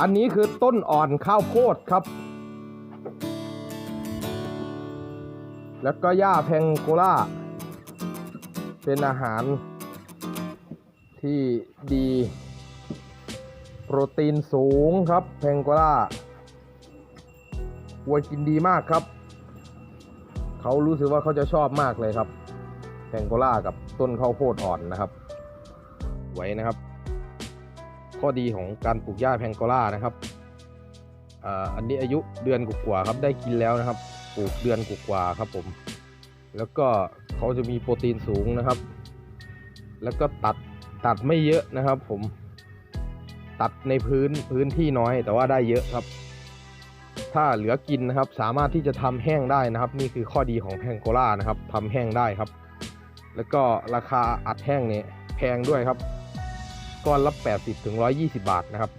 อันนี้คือต้นอ่อนข้าวโพดครับ แล้วก็หญ้าแพงโกล่า เป็นอาหารที่ดี โปรตีนสูงครับแพงโกล่าวัวกินดีมากครับ เขารู้สึกว่าเขาจะชอบมากเลยครับแพงโกล่ากับต้นข้าวโพดอ่อนนะครับ ไว้นะครับ ข้อดีของการปลูกหญ้าแพงโกล่านะครับอันนี้อายุเดือนกว่าครับได้กินแล้วนะครับ ปลูกเดือนกว่าครับผม แล้วก็เขาจะมีโปรตีนสูงนะครับ แล้วก็ตัดตัดไม่เยอะนะครับผมตัดในพื้นพื้นที่น้อยแต่ว่าได้เยอะครับ ถ้าเหลือกินนะครับสามารถที่จะทำแห้งได้นะครับ นี่คือข้อดีของแพงโกล่านะครับทำแห้งได้ครับ แล้วก็ราคาอัดแห้งเนี่ยแพงด้วยครับ ก้อนละ 80-120 บาทนะครับ